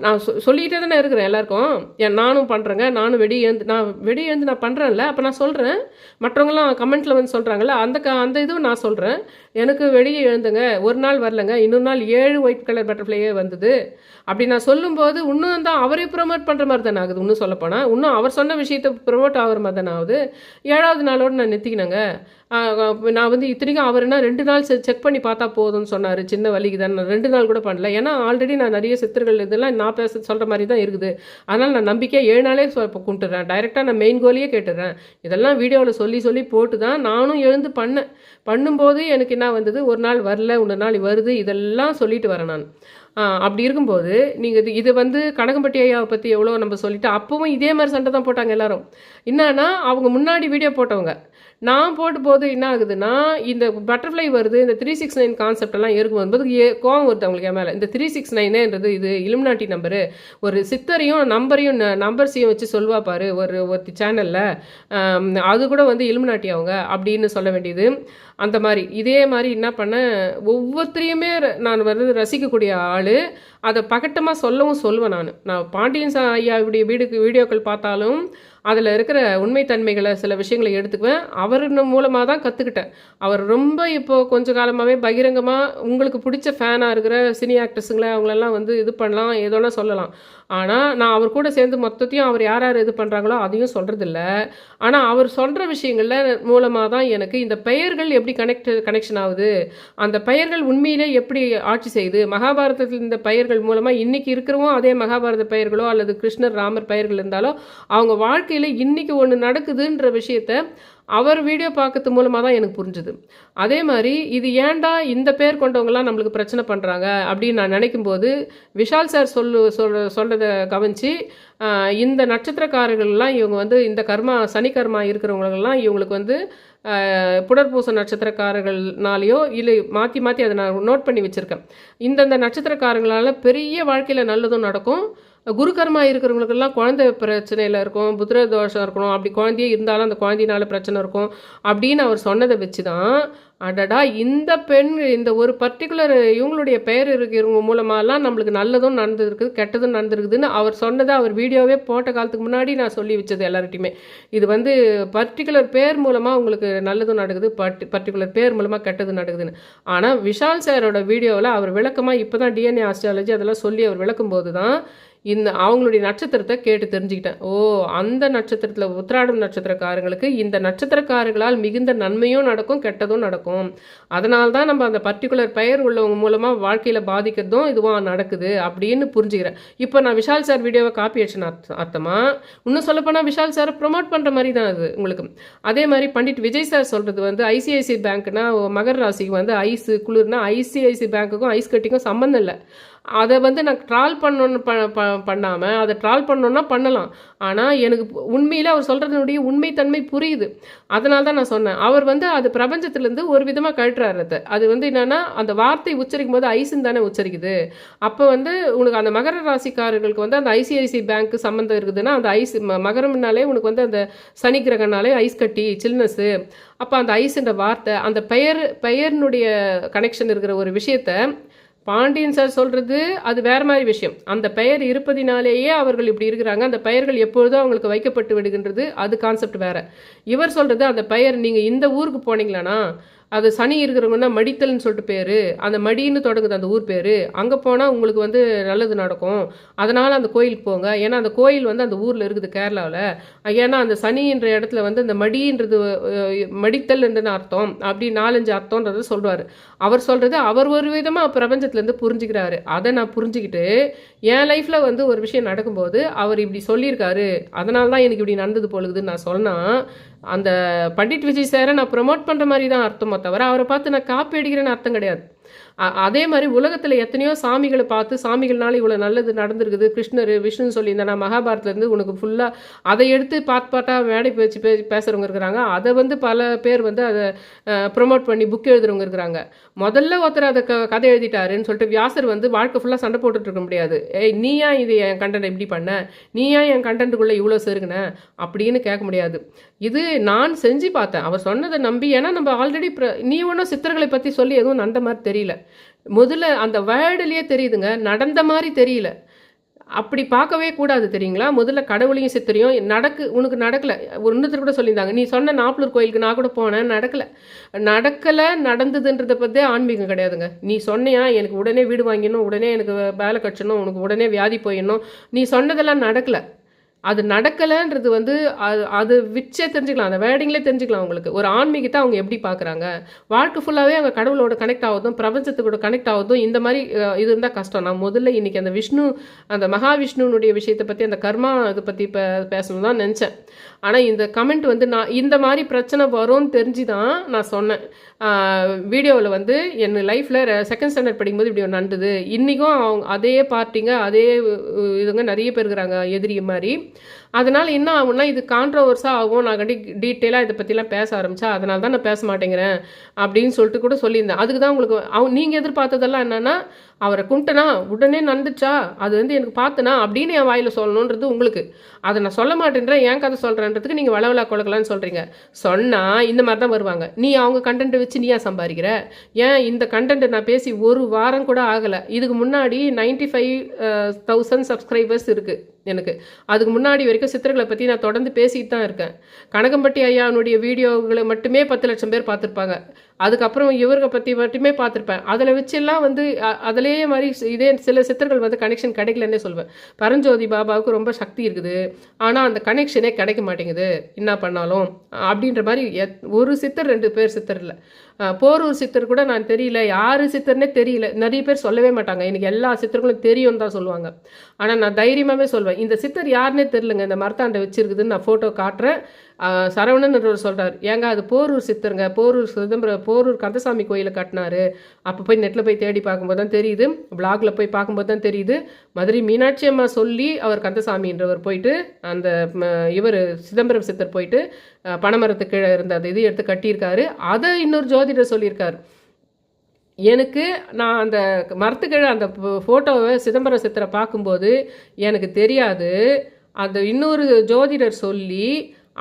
நான் சொ சொல்லிக்கிட்டே தானே இருக்கிறேன் எல்லாருக்கும். ஏன் நானும் பண்ணுறேங்க நானும் வெடி எழுந்து நான் வெடி எழுந்து நான் பண்ணுறேன்ல அப்போ நான் சொல்கிறேன் மற்றவங்களாம் கமெண்ட்டில் வந்து சொல்கிறாங்கல்ல அந்த க அந்த இதுவும் நான் சொல்கிறேன் எனக்கு வெளியே எழுந்துங்க. ஒரு நாள் வரலங்க. இன்னொரு நாள் ஏழு ஒயிட் கலர் பட்டர்ஃப்ளையே வந்தது. அப்படி நான் சொல்லும்போது இன்னும் தான் அவரே ப்ரொமோட் பண்ணுற மாதிரி தானே ஆகுது. இன்னும் சொல்லப்போனால் இன்னும் அவர் சொன்ன விஷயத்தை ப்ரொமோட் ஆகிற மாதிரி தானே ஆகுது. ஏழாவது நாளோடு நான் நிறுத்திக்கினேங்க. நான் வந்து இத்தனைக்கும் அவர் என்ன ரெண்டு நாள் செக் பண்ணி பார்த்தா போதும்னு சொன்னார். சின்ன வலிக்கு தான். நான் ரெண்டு நாள் கூட பண்ணல. ஏன்னா ஆல்ரெடி நான் நிறைய சித்தர்கள் இதெல்லாம் நான் பேச சொல்கிற மாதிரி தான் இருக்குது. அதனால் நான் நம்பிக்கையாக ஏழு நாளே கும்பிட்டுறேன். டைரெக்டாக நான் மெயின் கோலியே கேட்டுறேன். இதெல்லாம் வீடியோவில் சொல்லி சொல்லி போட்டு தான் நானும் எழுந்து பண்ணேன் பண்ணும்போது எனக்கு என்ன வந்தது ஒரு நாள் வரல இன்னொரு நாள் வருது இதெல்லாம் சொல்லிட்டு வரேன் நான். அப்படி இருக்கும்போது நீங்கள் இது இது வந்து கனகம்பட்டி ஐயாவை பற்றி எவ்வளோ நம்ம சொல்லிட்டு அப்பவும் இதே மாதிரி சண்டை தான் போட்டாங்க எல்லாரும். என்னன்னா அவங்க முன்னாடி வீடியோ போட்டவங்க. நான் போட்டு போது என்ன ஆகுதுன்னா இந்த பட்டர்ஃப்ளை வருது இந்த த்ரீ சிக்ஸ் நைன் கான்செப்ட் எல்லாம் இருக்கும் வரும்போது ஏ கோவம் வருது அவங்களுக்கு மேலே. இந்த த்ரீ சிக்ஸ் நைனுன்றது இது இலுமினாட்டி நம்பரு ஒரு சித்தரையும் நம்பரையும் நம்பர்ஸையும் வச்சு சொல்வா பாரு ஒரு ஒரு சேனலில் அது கூட வந்து இலுமினாட்டி அவங்க அப்படின்னு சொல்ல வேண்டியது. அந்த மாதிரி. இதே மாதிரி என்ன பண்ணேன் ஒவ்வொருத்தரையுமே ர- நான் வந்து ரசிக்கக்கூடிய ஆள். அதை பகட்டமாக சொல்லவும் சொல்லுவேன் நான். நான் பாண்டியன் ஐயா ஐயாவுடைய வீடுக்கு வீடியோக்கள் பார்த்தாலும் அதில் இருக்கிற உண்மைத்தன்மைகளை சில விஷயங்களை எடுத்துக்குவேன். அவர் மூலமாக தான் கற்றுக்கிட்டேன் அவர் ரொம்ப இப்போது கொஞ்ச காலமாகவே பகிரங்கமாக உங்களுக்கு பிடிச்ச ஃபேனாக இருக்கிற சினி ஆக்டர்ஸுங்களை அவங்களெல்லாம் வந்து இது பண்ணலாம் ஏதோனா சொல்லலாம். ஆனால் நான் அவர் கூட சேர்ந்து மொத்தத்தையும் அவர் யார் யார் இது பண்ணுறாங்களோ அதையும் சொல்கிறதில்ல ஆனால் அவர் சொல்கிற விஷயங்களில் மூலமாக தான் எனக்கு இந்த பெயர்கள் எப்படி கனெக்ட் கனெக்ஷன் ஆகுது அந்த பெயர்கள் உண்மையிலே எப்படி ஆட்சி செய்யுது மகாபாரதத்தில் இந்த பெயர்கள் மூலமாக இன்றைக்கி இருக்கிறவோ அதே மகாபாரத பெயர்களோ அல்லது கிருஷ்ணர் ராமர் பெயர்கள் இருந்தாலோ அவங்க வாழ்க்கை வாழ்க்கையில் இன்னைக்கு ஒன்று நடக்குதுன்ற விஷயத்த அவர் வீடியோ பார்க்கறது மூலமாக தான் எனக்கு புரிஞ்சுது. அதே மாதிரி இது ஏன்டா இந்த பேர் கொண்டவங்களாம் நம்மளுக்கு பிரச்சனை பண்ணுறாங்க அப்படின்னு நான் நினைக்கும் போது விஷால் சார் சொல்லு சொல்ற சொல்கிறத கவனித்து இந்த நட்சத்திரக்காரர்கள்லாம் இவங்க வந்து இந்த கர்மா சனி கர்மா இருக்கிறவங்களெல்லாம் இவங்களுக்கு வந்து புடற்பூச நட்சத்திரக்காரர்கள்னாலேயோ இல்லை மாற்றி மாற்றி அதை நான் நோட் பண்ணி வச்சுருக்கேன். இந்தந்த நட்சத்திரக்காரங்களால் பெரிய வாழ்க்கையில் நல்லதும் நடக்கும் குருகர்மா இருக்கிறவங்களுக்கெல்லாம் குழந்தை பிரச்சனையில் இருக்கும் புத்திர தோஷம் இருக்கணும். அப்படி குழந்தையே இருந்தாலும் அந்த குழந்தையினால பிரச்சனை இருக்கும் அப்படின்னு அவர் சொன்னதை வச்சு தான் அடடா இந்த பெண் இந்த ஒரு பர்டிகுலர் இவங்களுடைய பெயர் இருக்கிறவங்க மூலமாலாம் நம்மளுக்கு நல்லதும் நடந்துருக்குது கெட்டதும் நடந்திருக்குதுன்னு அவர் சொன்னதை அவர் வீடியோவே போட்ட காலத்துக்கு முன்னாடி நான் சொல்லி வச்சது எல்லார்கிட்டையுமே. இது வந்து பர்டிகுலர் பேர் மூலமாக உங்களுக்கு நல்லதும் நடக்குது பர்டி பர்டிகுலர் பேர் மூலமாக கெட்டதும் நடக்குதுன்னு. ஆனால் விஷால் சாரோட வீடியோவில் அவர் விளக்கமாக இப்போ தான் டிஎன்ஏ ஆஸ்ட்ராலஜி அதெல்லாம் சொல்லி அவர் விளக்கும்போது தான் இந்த அவங்களுடைய நட்சத்திரத்தை கேட்டு தெரிஞ்சுக்கிட்டேன். ஓ அந்த நட்சத்திரத்தில் உத்திராடம் நட்சத்திரக்காரங்களுக்கு இந்த நட்சத்திரக்காரர்களால் மிகுந்த நன்மையும் நடக்கும் கெட்டதும் நடக்கும். அதனால தான் நம்ம அந்த பர்டிகுலர் பெயர் உள்ளவங்க மூலமாக வாழ்க்கையில் பாதிக்கிறதும் இதுவாக நடக்குது அப்படின்னு புரிஞ்சுக்கிறேன். இப்போ நான் விஷால் சார் வீடியோவை காப்பி அடிச்சேன் அர்த்தமாக அர்த்தமா? இன்னும் சொல்லப்போனால் விஷால் சாரை ப்ரொமோட் பண்ணுற மாதிரி தான் அது உங்களுக்கு. அதே மாதிரி பண்டிட் விஜய் சார் சொல்கிறது வந்து ஐசிஐசி பேங்க்னா மகர ராசிக்கு வந்து ஐஸு குளிர்னா ஐசிஐசி பேங்க்குக்கும் ஐஸ் கட்டிக்கும் சம்மந்தம் இல்லை. அதை வந்து நான் ட்ரால் பண்ணணும்னு ப ப பண்ணாமல் அதை ட்ரால் பண்ணணுன்னா பண்ணலாம். ஆனால் எனக்கு உண்மையில் அவர் சொல்கிறதுனுடைய உண்மைத்தன்மை புரியுது. அதனால தான் நான் சொன்னேன். அவர் வந்து அது பிரபஞ்சத்திலேருந்து ஒரு விதமாக கழட்டுறாரு அது. அது வந்து என்னென்னா அந்த வார்த்தை உச்சரிக்கும் போது ஐஸுன்னு தானே உச்சரிக்குது. அப்போ வந்து உனக்கு அந்த மகர ராசிக்காரர்களுக்கு வந்து அந்த ஐசிஐசிஐ பேங்க் சம்மந்தம் இருக்குதுன்னா அந்த ஐஸ் ம- மகரம்னாலே உனக்கு வந்து அந்த சனி கிரகனாலே ஐஸ் கட்டி சில்னஸ்ஸு அப்போ அந்த ஐஸ்ன்ற வார்த்தை அந்த பெயர் பெயர்னுடைய கனெக்ஷன் இருக்கிற ஒரு விஷயத்த பாண்டியன் சார் சொல்கிறது அது வேற மாதிரி விஷயம். அந்த பெயர் இருப்பதினாலேயே அவர்கள் இப்படி இருக்கிறாங்க. அந்த பெயர்கள் எப்பொழுதும் அவங்களுக்கு வைக்கப்பட்டு விடுகின்றது. அது கான்செப்ட் வேறு. இவர் சொல்கிறது அந்த பெயர் நீங்கள் இந்த ஊருக்கு போனீங்களானா அது சனி இருக்கிறவங்கன்னா மடித்தல்னு சொல்லிட்டு பேர். அந்த மடின்னு தொடங்குது அந்த ஊர் பேர். அங்கே போனால் உங்களுக்கு வந்து நல்லது நடக்கும். அதனால் அந்த கோயிலுக்கு போங்க. ஏன்னா அந்த கோயில் வந்து அந்த ஊரில் இருக்குது கேரளாவில் ஏன்னா அந்த சனின்ற இடத்துல வந்து அந்த மடின்றது மடித்தல்ன்றதுன்னு அர்த்தம். அப்படி நாலஞ்சு அர்த்தம்ன்றத சொல்கிறார் அவர் சொல்கிறது அவர் ஒரு விதமாக பிரபஞ்சத்துலேருந்து புரிஞ்சுக்கிறாரு. அதை நான் புரிஞ்சுக்கிட்டு என் லைஃப்பில் வந்து ஒரு விஷயம் நடக்கும்போது அவர் இப்படி சொல்லியிருக்காரு. அதனால தான் எனக்கு இப்படி நடந்தது போலுதுன்னு நான் சொன்னால் அந்த பண்டிட் விஜய் சாரை நான் ப்ரொமோட் பண்ணுற மாதிரி தான் அர்த்தமாக தவிர அவரை பார்த்து நான் காப்பி அடிக்கிறேன்னு அர்த்தம் கிடையாது. அதே மாதிரி உலகத்தில் எத்தனையோ சாமிகளை பார்த்து சாமிகள்னால இவ்வளோ நல்லது நடந்திருக்குது கிருஷ்ணர் விஷ்ணுன்னு சொல்லியிருந்தேன் நான் மகாபாரத்லேருந்து உனக்கு ஃபுல்லாக அதை எடுத்து பார்த்து பார்த்தா மேடை பேச்சு பே பேசுகிறவங்க இருக்கிறாங்க. அதை வந்து பல பேர் வந்து அதை ப்ரொமோட் பண்ணி புக் எழுதுறவங்க இருக்கிறாங்க. முதல்ல ஒருத்தர் அதை க கதை எழுதிட்டாருன்னு சொல்லிட்டு வியாசர் வந்து வாழ்க்கை ஃபுல்லாக சண்டை போட்டுட்டு இருக்க முடியாது. ஏய் நீ ஏன் இது என் கண்டென்ட் இப்படி பண்ண? நீ ஏன் என் கண்டென்ட்டுக்குள்ளே இவ்வளோ செருகின? அப்படின்னு கேட்க முடியாது. இது நான் செஞ்சு பார்த்தேன். அவர் சொன்னதை நம்பி ஏன்னா நம்ம ஆல்ரெடி நீ ஒன்றும் சித்தர்களை பற்றி சொல்லி எதுவும் நடந்த மாதிரி தெரியல. முதல்ல அந்த வேர்டுலேயே தெரியுதுங்க. நடந்த மாதிரி தெரியல. அப்படி பார்க்கவே கூடாது தெரியுங்களா? முதல்ல கடவுளையும் சித்தரையும் நடக்கு உனக்கு நடக்கலை. ஒரு இன்னொருத்தர் கூட சொல்லியிருந்தாங்க. நீ சொன்ன நாப்பலூர் கோயிலுக்கு நான் கூட போனேன். நடக்கல. நடக்கலை நடந்ததுன்றதை பற்றி ஆன்மீகம் கிடையாதுங்க. நீ சொன்னியா எனக்கு உடனே வீடு வாங்கிடணும் உடனே எனக்கு வேலை கட்டணும் உனக்கு உடனே வியாதி போயிடணும். நீ சொன்னதெல்லாம் நடக்கலை. அது நடக்கலைன்றது வந்து அது அது விச்சே தெரிஞ்சுக்கலாம். அந்த வேர்டிங்லேயே தெரிஞ்சுக்கலாம் அவங்களுக்கு ஒரு ஆன்மீகத்தை அவங்க எப்படி பார்க்குறாங்க? வாழ்க்கை ஃபுல்லாகவே அவங்க கடவுளோட கனெக்ட் ஆகுதும் பிரபஞ்சத்துக்கூட கனெக்ட் ஆகுதும் இந்த மாதிரி இது இருந்தால் கஷ்டம். நான் முதல்ல இன்னைக்கு அந்த விஷ்ணு அந்த மகாவிஷ்ணுனுடைய விஷயத்தை பற்றி அந்த கர்மா இதை பற்றி பே பேசணும் தான் நினச்சேன். ஆனால் இந்த கமெண்ட் வந்து நான் இந்த மாதிரி பிரச்சனை வரும்னு தெரிஞ்சு தான் நான் சொன்னேன். வீடியோவில் வந்து என் லைஃப்பில் செகண்ட் ஸ்டாண்டர்ட் படிக்கும்போது இப்படி ஒன்று நடந்தது. இன்றைக்கும் அவங்க அதே பார்ட்டிங்க அதே இதுங்க நிறைய பேர் இருக்கிறாங்க எதிரி மாதிரி. அதனால் என்ன ஆகும்னா இது கான்ட்ரவர்ஸாக ஆகும். நான் கண்டி டீட்டெயிலாக இதை பற்றிலாம் பேச ஆரம்பித்தா அதனால தான் நான் பேச மாட்டேங்கிறேன் அப்படின்னு சொல்லிட்டு கூட சொல்லியிருந்தேன். அதுக்கு தான் உங்களுக்கு அவங்க நீங்கள் எதிர்பார்த்ததெல்லாம் என்னென்னா அவரை கும்பிட்டனா உடனே நடந்துச்சா அது வந்து எனக்கு பார்த்தனா அப்படின்னு என் வாயில் சொல்லணுன்றது உங்களுக்கு. அதை நான் சொல்ல மாட்டேன்றேன் ஏன் கதை சொல்கிறேன்றதுக்கு நீங்கள் வளவலா கொலக்கலான்னு சொல்கிறீங்க சொன்னால் இந்த மாதிரி தான் வருவாங்க. நீ அவங்க கண்டென்ட் வச்சு நீ ஏன் சம்பாதிக்கிற? ஏன் இந்த கண்டென்ட்டை நான் பேசி ஒரு வாரம் கூட ஆகலை? இதுக்கு முன்னாடி நைன்டி ஃபைவ் தௌசண்ட் சப்ஸ்கிரைபர்ஸ் இருக்குது எனக்கு. அதுக்கு முன்னாடி வரைக்கும் சித்தர்களை பற்றி நான் தொடர்ந்து பேசிட்டு தான் இருக்கேன். கனகம்பட்டி ஐயானுடைய வீடியோகளை மட்டுமே பத்து லட்சம் பேர் பார்த்துருப்பாங்க. அதுக்கப்புறம் இவர்களை பற்றி மட்டுமே பார்த்துருப்பேன். அதில் வச்செல்லாம் வந்து அ- அதிலேயே மாதிரி இதே சில சித்தர்கள் வந்து கனெக்ஷன் கிடைக்கலன்னே சொல்வேன். பரஞ்சோதி பாபாவுக்கு ரொம்ப சக்தி இருக்குது. ஆனால் அந்த கனெக்ஷனே கிடைக்க மாட்டேங்குது. என்ன பண்ணாலும் அப்படின்ற மாதிரி எத்- ஒரு சித்தர் ரெண்டு பேர் சித்தர் இல்லை. போரூர் சித்தர் கூட நான் தெரியல. யார் சித்தர்னே தெரியல. நிறைய பேர் சொல்லவே மாட்டாங்க. எனக்கு எல்லா சித்தர்களும் தெரியும்னு தான் சொல்லுவாங்க. ஆனால் நான் தைரியமாகவே சொல்வேன். இந்த சித்தர் யாருன்னே தெரிலங்க இந்த மரத்தாண்டை வச்சுருக்குதுன்னு நான் ஃபோட்டோ காட்டுறேன். சரவணன் சரவணன் சொல்கிறார் ஏங்க அது போரூர் சித்தருங்க. போரூர் சிதம்பரம் போரூர் கந்தசாமி கோயிலை கட்டினாரு. அப்போ போய் நெட்டில் போய் தேடி பார்க்கும்போது தான் தெரியுது. பிளாக்ல போய் பார்க்கும்போது தான் தெரியுது. மதுரை மீனாட்சி அம்மா சொல்லி அவர் கந்தசாமின்றவர் போயிட்டு அந்த இவர் சிதம்பரம் சித்தர் போயிட்டு பனைமரத்து கீழே இருந்த அந்த இது எடுத்து கட்டியிருக்காரு. அதை இன்னொரு ஜோதிடர் சொல்லியிருக்காரு. எனக்கு நான் அந்த மரத்துக்கிழ அந்த ஃபோட்டோவை சிதம்பரம் சித்தரை பார்க்கும்போது எனக்கு தெரியாது. அந்த இன்னொரு ஜோதிடர் சொல்லி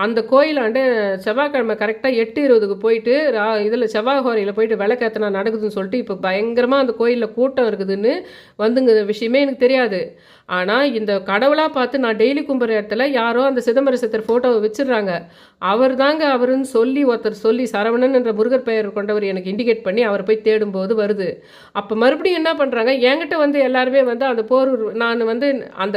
அந்த கோயிலாண்ட செவ்வாய்க்கிழமை கரெக்டாக எட்டு இருபதுக்கு போயிட்டு ரா இதில் செவ்வாய் ஹோரையில் போயிட்டு விளக்கேத்தனா நடக்குதுன்னு சொல்லிட்டு இப்போ பயங்கரமாக அந்த கோயிலில் கூட்டம் இருக்குதுன்னு வந்துங்க விஷயமே எனக்கு தெரியாது. ஆனால் இந்த கடவுளாக பார்த்து நான் டெய்லி கும்புற இடத்துல யாரோ அந்த சிதம்பர சித்தர் ஃபோட்டோவை வச்சிடுறாங்க. அவர் தாங்க அவருன்னு சொல்லி ஒருத்தர் சொல்லி சரவணன் என்ற முருகர் பெயர் கொண்டவர் எனக்கு இண்டிகேட் பண்ணி அவர் போய் தேடும்போது வருது. அப்போ மறுபடியும் என்ன பண்ணுறாங்க என்கிட்ட வந்து எல்லாருமே வந்து அந்த போர் நான் வந்து அந்த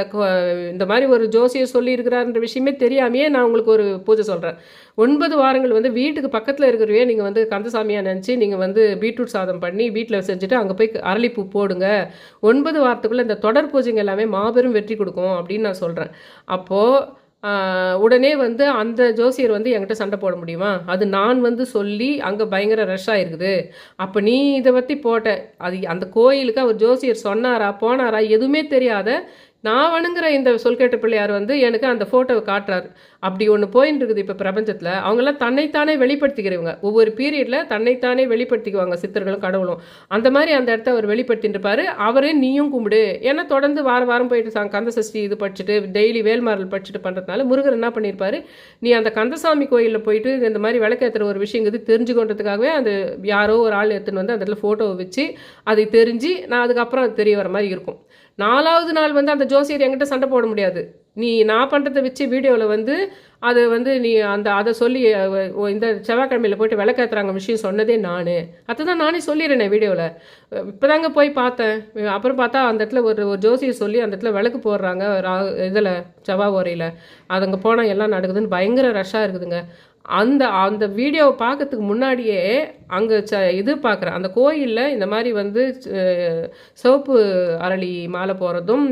இந்த மாதிரி ஒரு ஜோசியர் சொல்லியிருக்கிறாருன்ற விஷயமே தெரியாமையே நான் உங்களுக்கு ஒரு பூஜை சொல்கிறேன் ஒன்பது வாரங்கள் வந்து வீட்டுக்கு பக்கத்தில் இருக்கிறவே நீங்கள் வந்து கந்தசாமியாக நினச்சி நீங்கள் வந்து பீட்ரூட் சாதம் பண்ணி வீட்டில் செஞ்சுட்டு அங்கே போய் அரளிப்பூ போடுங்க. ஒன்பது வாரத்துக்குள்ளே இந்த தொடர் பூஜைங்க எல்லாமே மாபெரும் வெற்றி கொடுக்கும் அப்படின்னு நான் சொல்கிறேன் அப்போது உடனே வந்து அந்த ஜோசியர் வந்து என்கிட்ட சண்டை போட முடியுமா? அது நான் வந்து சொல்லி அங்கே பயங்கர ரஷ் ஆகிருக்குது அப்போ நீ இதை பற்றி போட்ட. அது அந்த கோயிலுக்கு அவர் ஜோசியர் சொன்னாரா போனாரா எதுவுமே தெரியாத நான் வணங்குற இந்த சொல்கேட்ட பிள்ளையார் வந்து எனக்கு அந்த ஃபோட்டோவை காட்டுறாரு. அப்படி ஒன்று போயின்னு இருக்குது இப்போ பிரபஞ்சத்தில். அவங்கெல்லாம் தன்னைத்தானே வெளிப்படுத்திக்கிறவங்க. ஒவ்வொரு பீரியடில் தன்னைத்தானே வெளிப்படுத்திக்குவாங்க சித்தர்களும் கடவுளும். அந்த மாதிரி அந்த இடத்த அவர் வெளிப்படுத்திட்டுருப்பாரு அவரே நீயும் கும்பிடு. ஏன்னா தொடர்ந்து வாரம் வாரம் போயிட்டு சா- கந்த சஷ்டி இது படிச்சுட்டு டெய்லி வேல்மாரல் படிச்சுட்டு பண்ணுறதுனால முருகர் என்ன பண்ணியிருப்பாரு நீ அந்த கந்தசாமி கோயிலில் போயிட்டு இந்த மாதிரி விளக்கேற்றுற ஒரு விஷயங்கிறது தெரிஞ்சுக்கொண்டதுக்காகவே அந்த யாரோ ஒரு ஆள் எடுத்துன்னு வந்து அந்த இடத்துல ஃபோட்டோவை வச்சு அதை தெரிஞ்சு நான் அதுக்கப்புறம் அது தெரிய வர மாதிரி இருக்கும். நாலாவது நாள் வந்து அந்த ஜோசியர் என்கிட்ட சண்டை போட முடியாது. நீ நான் பண்ணுறதை வச்சு வீடியோவில் வந்து அது வந்து நீ அந்த அதை சொல்லி ஓ, இந்த செவ்வாய்க்கிழமையில் போயிட்டு விளக்கேற்றுறாங்க விஷயம் சொன்னதே நான். அதை தான் நானே சொல்லிடுறேனே வீடியோவில் இப்போ தாங்க போய் பார்த்தேன். அப்புறம் பார்த்தா அந்த இடத்துல ஒரு ஒரு ஜோசியர் சொல்லி அந்த இடத்துல விளக்கு போடுறாங்க இதில் செவ்வாய் ஓரையில். அது அங்கே போனால் எல்லாம் நடக்குதுன்னு பயங்கர ரஷ்ஷாக இருக்குதுங்க. அந்த அந்த வீடியோவை பார்க்கறதுக்கு முன்னாடியே அங்கே ச இது பார்க்குறேன் அந்த கோயிலில் இந்த மாதிரி வந்து சிவப்பு அரளி மாலை போகிறதும்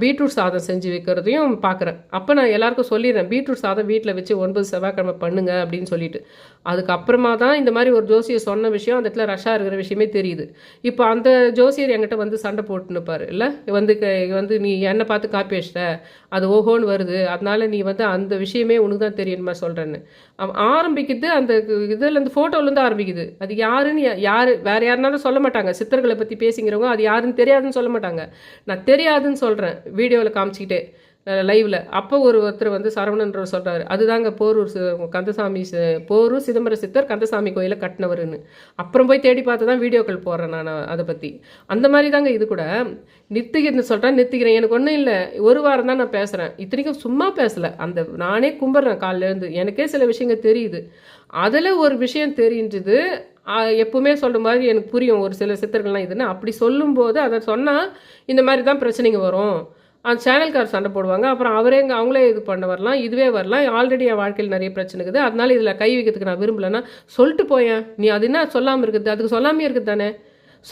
பீட்ரூட் சாதம் செஞ்சு வைக்கிறதையும் பார்க்குறேன் அப்போ நான் எல்லாருக்கும் சொல்லிடுறேன். பீட்ரூட் சாதம் வீட்டில் வச்சு ஒன்பது செவ்வாய்க்கிழமை பண்ணுங்க அப்படின்னு சொல்லிட்டு. அதுக்கப்புறமா தான் இந்த மாதிரி ஒரு ஜோசியர் சொன்ன விஷயம் அந்த இடத்துல ரஷ்ஷாக இருக்கிற விஷயமே தெரியுது. இப்போ அந்த ஜோசியர் என்கிட்ட வந்து சண்டை போட்டுன்னுப்பாரு. இல்லை வந்து க- வந்து நீ என்னை பார்த்து காப்பி வச்சிட்ட அது ஓஹோன்னு வருது. அதனால நீ வந்து அந்த விஷயமே உனக்கு தான் தெரியணுமா சொல்கிறேன்னு அவன் ஆரம்பிக்குது அந்த இதில் இந்த ஃபோட்டோலேருந்து ஆரம்பிக்குது. அது யாருன்னு யார் வேறு யாருனாலும் சொல்ல மாட்டாங்க. சித்தர்களை பற்றி பேசிங்கிறவங்க அது யாருன்னு தெரியாதுன்னு சொல்ல மாட்டாங்க. நான் தெரியாதுன்னு சொல்கிறேன் வீடியோவில் காமிச்சிக்கிட்டே. லைவில் அப்போ ஒரு ஒருத்தர் வந்து சரவணன்றவர் சொல்கிறாரு அதுதாங்க போரூர் கந்தசாமி போரூர் சிதம்பர சித்தர் கந்தசாமி கோயிலை கட்டினவருன்னு. அப்புறம் போய் தேடி பார்த்து தான் வீடியோக்கள் போடுறேன் நான் அதை பற்றி அந்த மாதிரி தாங்க இது கூட. நிறுத்திக்கிறேன்னு சொல்கிறேன் நிறுத்திக்கிறேன் எனக்கு ஒன்றும் இல்லை. ஒரு வாரம் தான் நான் பேசுகிறேன் இத்தனைக்கும் சும்மா பேசலை. அந்த நானே கும்பிட்றேன் காலிலேருந்து எனக்கே சில விஷயங்கள் தெரியுது. அதில் ஒரு விஷயம் தெரிஞ்சுது. எப்பவுமே சொல்கிற மாதிரி எனக்கு புரியும். ஒரு சில சித்தர்கள்லாம் இதுன்னு. அப்படி சொல்லும்போது அதை சொன்னால் இந்த மாதிரி தான் பிரச்சனைங்க வரும். அந்த சேனல்கார் சண்டை போடுவாங்க. அப்புறம் அவரே இங்கே அவங்களே இது பண்ண வரலாம் இதுவே வரலாம். ஆல்ரெடி என் வாழ்க்கையில் நிறைய பிரச்சனை இருக்குது. அதனால இதில் கை வைக்கிறதுக்கு நான் விரும்பலைன்னா சொல்லிட்டு போயேன். நீ அது என்ன சொல்லாமல் இருக்குது? அதுக்கு சொல்லாமே இருக்குது தானே?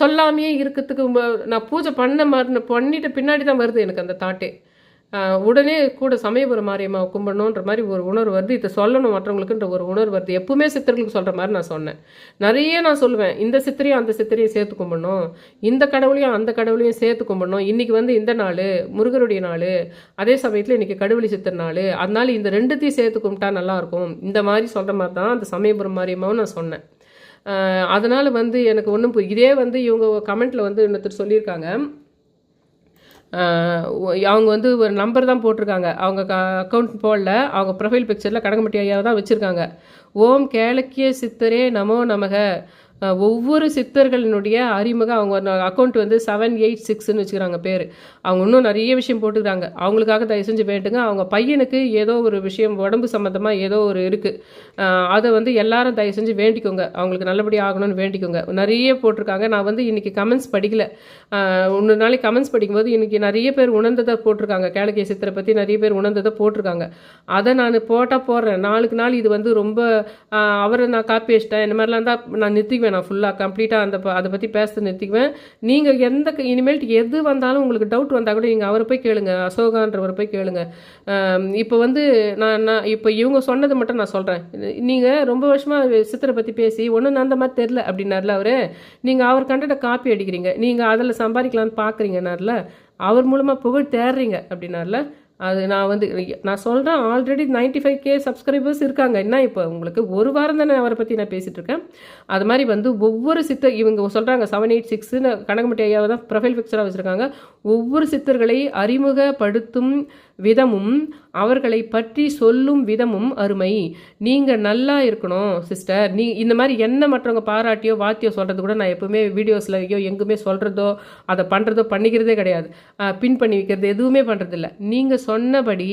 சொல்லாமையே இருக்கிறதுக்கு நான் பூஜை பண்ண மாதிரி பண்ணிட்டு பின்னாடி தான் வருது எனக்கு அந்த தாட்டே உடனே கூட சமயபுரம் மாரியம்மா கும்பிடணுன்ற மாதிரி ஒரு உணர்வு வருது. இதை சொல்லணும் மற்றவங்களுக்குன்ற ஒரு உணர்வு வருது. எப்பவுமே சித்தர்களுக்கு சொல்கிற மாதிரி நான் சொன்னேன். நிறைய நான் சொல்லுவேன். இந்த சித்திரையும் அந்த சித்திரையும் சேர்த்து கும்பிடணும். இந்த கடவுளையும் அந்த கடவுளையும் சேர்த்து கும்பிடணும். இன்னைக்கு வந்து இந்த நாள் முருகருடைய நாள் அதே சமயத்தில் இன்றைக்கி கடவுளி சித்திர நாள். அதனால இந்த ரெண்டுத்தையும் சேர்த்து கும்பிட்டா நல்லாயிருக்கும் இந்த மாதிரி சொல்கிற மாதிரி தான் அந்த சமயபுரம் மாரியம்மாவும் நான் சொன்னேன். அதனால் வந்து எனக்கு ஒன்றும் இதே வந்து இவங்க கமெண்ட்டில் வந்து இன்னொருத்தர் சொல்லியிருக்காங்க. அவங்க வந்து ஒரு நம்பர் தான் போட்டிருக்காங்க. அவங்க அக்கௌண்ட் போடல. அவங்க ப்ரொஃபைல் பிக்சரில் கடகம்பட்டி ஐயாவை தான் வச்சுருக்காங்க. ஓம் கேளக்கிய சித்தரே நமோ நமக. ஒவ்வொரு சித்தர்களினுடைய அறிமுகம் அவங்க அக்கௌண்ட் வந்து செவன் எயிட் சிக்ஸ்னு வச்சுக்கிறாங்க பேர். அவங்க இன்னும் நிறைய விஷயம் போட்டுக்கிறாங்க. அவங்களுக்காக தயவு செஞ்சு வேண்டுங்க. அவங்க பையனுக்கு ஏதோ ஒரு விஷயம் உடம்பு சம்மந்தமாக ஏதோ ஒரு இருக்குது அதை வந்து எல்லாரும் தயவு செஞ்சு வேண்டிக்கோங்க. அவங்களுக்கு நல்லபடியாக ஆகணும்னு வேண்டிக்கோங்க. நிறைய போட்டிருக்காங்க. நான் வந்து இன்றைக்கி கமெண்ட்ஸ் படிக்கல. ஒன்று நாளைக்கு கமெண்ட்ஸ் படிக்கும்போது இன்றைக்கி நிறைய பேர் உணர்ந்ததை போட்டிருக்காங்க. கேளக்கிய சித்திரை பற்றி நிறைய பேர் உணர்ந்ததை போட்டிருக்காங்க. அதை நான் போட்டால் போடுறேன். நாளுக்கு நாள் இது வந்து ரொம்ப அவரை நான் காப்பி வச்சிட்டேன் இந்த மாதிரிலாம் தான் நான் நிறுத்திக்குவேன். நான் ஃபுல்லாக கம்ப்ளீட்டாக அந்த அதை பற்றி பேச நிறுத்திக்குவேன். நீங்கள் எந்த க- இனிமேல்ட்டு எது வந்தாலும் உங்களுக்கு டவுட் வந்தால் கூட நீங்கள் அவரை போய் கேளுங்க. அசோகான்றவரை போய் கேளுங்க. இப்போ வந்து நான் நான் இப்போ இவங்க சொன்னது மட்டும் நான் சொல்கிறேன் நீங்கள் ரொம்ப வருஷமாக சித்திரை பற்றி பேசி ஒன்றும் நான் அந்த மாதிரி தெரில அப்படின்னார்ல அவர். நீங்கள் அவர் கண்டட காப்பி அடிக்கிறீங்க. நீங்கள் அதில் சம்பாதிக்கலான்னு பார்க்குறீங்கன்னார்ல அவர் மூலமாக புகழ் தேடுறீங்க அப்படின்னார்ல அது நான் வந்து நான் சொல்கிறேன் already 95k five K subscribers இருக்காங்க. என்ன இப்போ? உங்களுக்கு ஒரு வாரம் தானே அவரை பற்றி நான் பேசிகிட்டு இருக்கேன் அது மாதிரி வந்து ஒவ்வொரு சித்தர் இவங்க சொல்கிறாங்க செவன் எயிட் சிக்ஸ்னு கனகம்பட்டி ஐயாவை தான் ப்ரொஃபைல் பிக்சராக வச்சுருக்காங்க. ஒவ்வொரு சித்தர்களை அறிமுகப்படுத்தும் விதமும் அவர்களை பற்றி சொல்லும் விதமும் அருமை. நீங்கள் நல்லா இருக்கணும் சிஸ்டர். நீ இந்த மாதிரி என்ன மற்றவங்க பாராட்டியோ வாத்தியோ சொல்கிறது கூட நான் எப்பவுமே வீடியோஸ்லையோ எங்குமே சொல்கிறதோ அதை பண்ணுறதோ பண்ணிக்கிறதே கிடையாது. பின் பண்ணி வைக்கிறது எதுவுமே பண்ணுறதில்ல நீங்கள் சொன்னபடி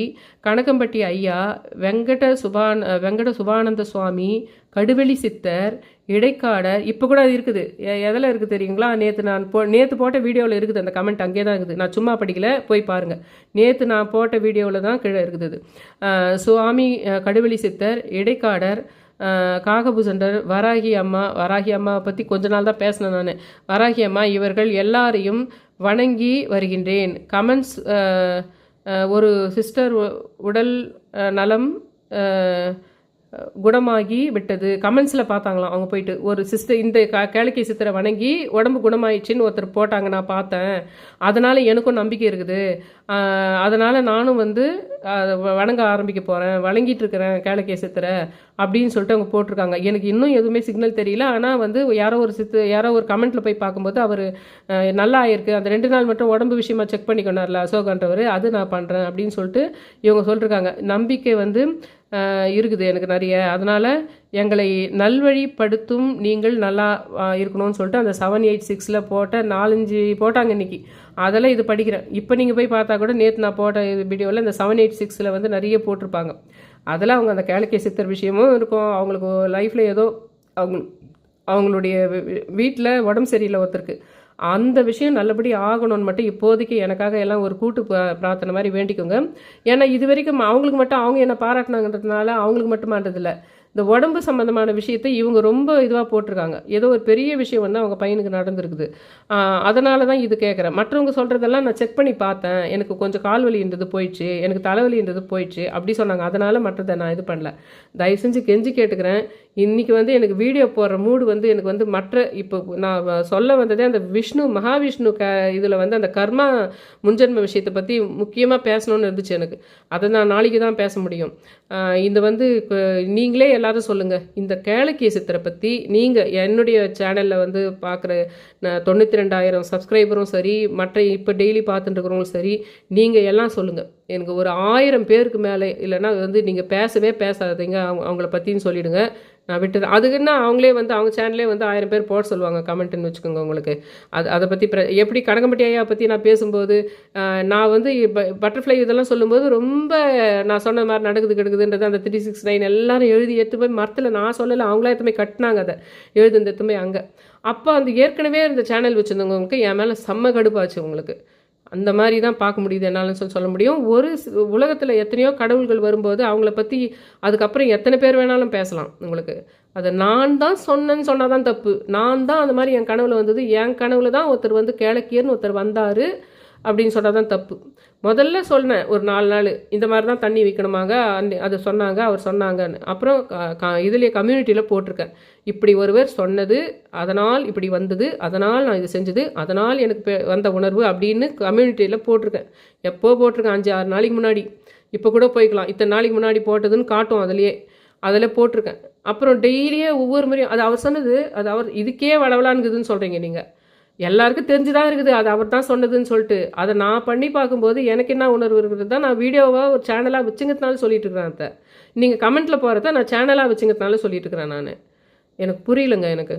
கணக்கம்பட்டி ஐயா வெங்கட சுபான் வெங்கட சுபானந்த சுவாமி கடுவெளி சித்தர் இடைக்காடர் இப்போ கூட அது இருக்குது. எ- எதில் இருக்குது தெரியுங்களா? நேற்று நான் போ நேற்று போட்ட வீடியோவில் இருக்குது. அந்த கமெண்ட் அங்கே தான் இருக்குது. நான் சும்மா படிக்கல போய் பாருங்கள் நேற்று நான் போட்ட வீடியோவில் தான் கீழே இருக்குது அது. சுவாமி கடுவெளி சித்தர் இடைக்காடர் காகபூசண்டர் வராகி அம்மா வராகி அம்மாவை பற்றி கொஞ்ச நாள் தான் பேசினேன் நான். வராகி அம்மா இவர்கள் எல்லாரையும் வணங்கி வருகின்றேன். கமெண்ட்ஸ் ஒரு சிஸ்டர் உடல் நலம் குணமாகி விட்டது. கமெண்ட்ஸில் பார்த்தாங்களாம். அவங்க போயிட்டு ஒரு சிஸ்டர் இந்த க கேளிக்கை சித்தரை வணங்கி உடம்பு குணமாயிடுச்சின்னு ஒருத்தர் போட்டாங்க நான் பார்த்தேன். அதனால் எனக்கும் நம்பிக்கை இருக்குது. அதனால் நானும் வந்து வணங்க ஆரம்பிக்க போகிறேன் வணங்கிட்டு இருக்கிறேன் கேளிக்கை சித்தரை அப்படின்னு சொல்லிட்டு அவங்க போட்டிருக்காங்க. எனக்கு இன்னும் எதுவுமே சிக்னல் தெரியல. ஆனால் வந்து யாரோ ஒரு சித்து யாரோ ஒரு கமெண்ட்டில் போய் பார்க்கும்போது அவர் நல்லா ஆயிருக்கு அந்த ரெண்டு நாள் மட்டும் உடம்பு விஷயமா செக் பண்ணிக்கொண்டார்ல அசோகன்றவர் அது நான் பண்ணுறேன் அப்படின்னு சொல்லிட்டு இவங்க சொல்லிருக்காங்க. நம்பிக்கை வந்து இருக்குது எனக்கு நிறைய. அதனால் எங்களை நல்வழிப்படுத்தும் நீங்கள் நல்லா இருக்கணும்னு சொல்லிட்டு அந்த செவன் எயிட் சிக்ஸில் போட்ட நாலஞ்சு போட்டாங்க இன்றைக்கி அதெல்லாம் இது படிக்கிறேன். இப்போ நீங்கள் போய் பார்த்தா கூட நேற்று நான் போட்ட வீடியோவில் இந்த செவன் எயிட் சிக்ஸில் வந்து நிறைய போட்டிருப்பாங்க. அதில் அவங்க அந்த கேளிக்கை சித்தர் விஷயமும் இருக்கும். அவங்களுக்கு லைஃப்பில் ஏதோ அவங்க அவங்களுடைய வீட்டில் உடம்பு சரியில்லை ஒருத்தருக்கு. அந்த விஷயம் நல்லபடி ஆகணும்னு மட்டும் இப்போதைக்கு எனக்காக எல்லாம் ஒரு கூட்டு ப- பிரார்த்தனை மாதிரி வேண்டிக்கோங்க. ஏன்னா இது வரைக்கும் அவங்களுக்கு மட்டும் அவங்க என்ன பாராட்டினாங்கன்றதுனால அவங்களுக்கு மட்டுமான்றதில்ல இந்த உடம்பு சம்மந்தமான விஷயத்தை இவங்க ரொம்ப இதுவாக போட்டிருக்காங்க. ஏதோ ஒரு பெரிய விஷயம் வந்து அவங்க பையனுக்கு நடந்திருக்குது. அதனால தான் இது கேட்குறேன் மற்றவங்க சொல்கிறதெல்லாம் நான் செக் பண்ணி பார்த்தேன். எனக்கு கொஞ்சம் கால் வலி இருந்தது போயிடுச்சு. எனக்கு தலைவலி இருந்தது போயிடுச்சு. அப்படி சொன்னாங்க. அதனால் மற்றதை நான் இது பண்ணல. தயவு செஞ்சு கெஞ்சி கேட்டுக்கிறேன். இன்றைக்கி வந்து எனக்கு வீடியோ போடுற மூடு வந்து எனக்கு வந்து மற்ற இப்போ நான் வ- சொல்ல வந்ததே அந்த விஷ்ணு மகாவிஷ்ணு க இதில் வந்து அந்த கர்மா முன்ஜென்ம விஷயத்தை பற்றி முக்கியமாக பேசணும்னு இருந்துச்சு எனக்கு. அதை நான் நாளைக்கு தான் பேச முடியும். இந்த வந்து இப்போ நீங்களே எல்லாரும் சொல்லுங்கள் இந்த கேளக்கிய சித்திரை பற்றி நீங்கள் என்னுடைய சேனலில் வந்து பார்க்குற தொண்ணூற்றி ரெண்டாயிரம் சப்ஸ்கிரைபரும் சரி மற்ற இப்போ டெய்லி பார்த்துட்டு இருக்கிறவங்களும் சரி நீங்கள் எல்லாம் சொல்லுங்கள் எனக்கு ஒரு ஆயிரம் பேருக்கு மேலே இல்லைன்னா வந்து நீங்கள் பேசவே பேசாதீங்க. அவங்க அவங்கள பற்றின்னு சொல்லிடுங்க. நான் விட்டுறேன். அதுக்குன்னா அவங்களே வந்து அவங்க சேனல்லே வந்து ஆயிரம் பேர் போட சொல்லுவாங்க கமெண்ட்டுன்னு வச்சுக்கோங்க உங்களுக்கு. அது அதை பற்றி பிர எப்படி கனகம்பட்டி ஐயா பற்றி நான் பேசும்போது நான் வந்து பட்டர்ஃப்ளை இதெல்லாம் சொல்லும்போது ரொம்ப நான் சொன்ன மாதிரி நடக்குது கிடக்குதுன்றது அந்த த்ரீ சிக்ஸ் நைன் எல்லாரும் எழுதி எடுத்து போய் மரத்தில் நான் சொல்லலை அவங்களா எடுத்து போய் கட்டினாங்க அதை. எழுதுந்த எடுத்து போய் அங்கே. அப்போ அந்த ஏற்கனவே இந்த சேனல் வச்சுருந்தவங்களுக்கு என் மேலே செம்ம கடுப்பாச்சு உங்களுக்கு. அந்த மாதிரி தான் பார்க்க முடியுது என்னாலும் சொல்லி சொல்ல முடியும். ஒரு உலகத்தில் எத்தனையோ கடவுள்கள் வரும்போது அவங்கள பற்றி அதுக்கப்புறம் எத்தனை பேர் வேணாலும் பேசலாம் உங்களுக்கு. அதை நான் தான் சொன்னேன்னு சொன்னால் தான் தப்பு. நான் தான் அந்த மாதிரி என் கனவில் வந்தது. என் கனவில் தான் ஒருத்தர் வந்து கேளக்கியர்னு ஒருத்தர் வந்தார். அப்படின்னு சொன்னால் தான் தப்பு. முதல்ல சொன்னேன் ஒரு நாலு நாள் இந்த மாதிரி தான் தண்ணி விற்கணுமாங்க அந்த அது சொன்னாங்க அவர் சொன்னாங்கன்னு. அப்புறம் க- இதுலேயே கம்யூனிட்டியில் போட்டிருக்கேன். இப்படி ஒருவர் சொன்னது அதனால் இப்படி வந்தது அதனால் நான் இது செஞ்சது அதனால் எனக்கு வந்த உணர்வு அப்படின்னு கம்யூனிட்டியில் போட்டிருக்கேன். எப்போ போட்டிருக்கேன் அஞ்சு ஆறு நாளைக்கு முன்னாடி. இப்போ கூட போய்க்கலாம். இத்தனை நாளைக்கு முன்னாடி போட்டதுன்னு காட்டும் அதுலேயே. அதில் போட்டிருக்கேன். அப்புறம் டெய்லியே ஒவ்வொரு முறையும் அது அவர் சொன்னது அது அவர் இதுக்கே வளவலான்குதுன்னு சொல்கிறீங்க நீங்கள் எல்லாருக்கும் தெரிஞ்சுதான் இருக்குது. அது அவர் தான் சொன்னதுன்னு சொல்லிட்டு. அதை நான் பண்ணி பார்க்கும்போது எனக்கு என்ன உணர்வு இருக்குது தான் நான் வீடியோவாக ஒரு சேனலாக வச்சுங்கிறதுனால சொல்லிட்டு இருக்கிறேன் அதை நீங்கள் கமெண்ட்டில் போகிறத நான் சேனலாக வச்சுங்கிறதுனால சொல்லிட்டு இருக்கிறேன் நான். எனக்கு புரியலங்க எனக்கு.